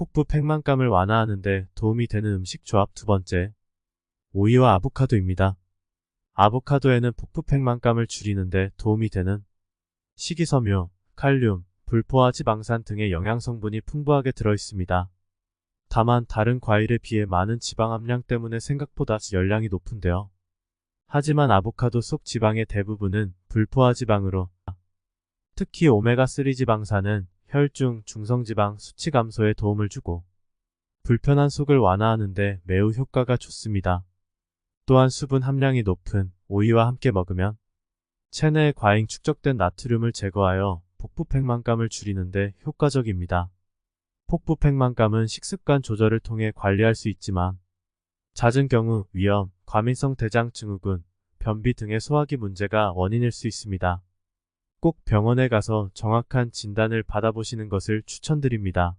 폭부 팽만감을 완화하는데 도움이 되는 음식 조합 두 번째. 오이와 아보카도입니다. 아보카도에는 폭부 팽만감을 줄이는데 도움이 되는 식이섬유, 칼륨, 불포화 지방산 등의 영양성분이 풍부하게 들어있습니다. 다만 다른 과일에 비해 많은 지방 함량 때문에 생각보다 열량이 높은데요. 하지만 아보카도 속 지방의 대부분은 불포화 지방으로 특히 오메가3 지방산은 혈중, 중성지방 수치 감소에 도움을 주고 불편한 속을 완화하는데 매우 효과가 좋습니다. 또한 수분 함량이 높은 오이와 함께 먹으면 체내에 과잉 축적된 나트륨을 제거하여 복부 팽만감을 줄이는데 효과적입니다. 폭부팽만감은 식습관 조절을 통해 관리할 수 있지만 잦은 경우 위염, 과민성 대장 증후군, 변비 등의 소화기 문제가 원인일 수 있습니다. 꼭 병원에 가서 정확한 진단을 받아보시는 것을 추천드립니다.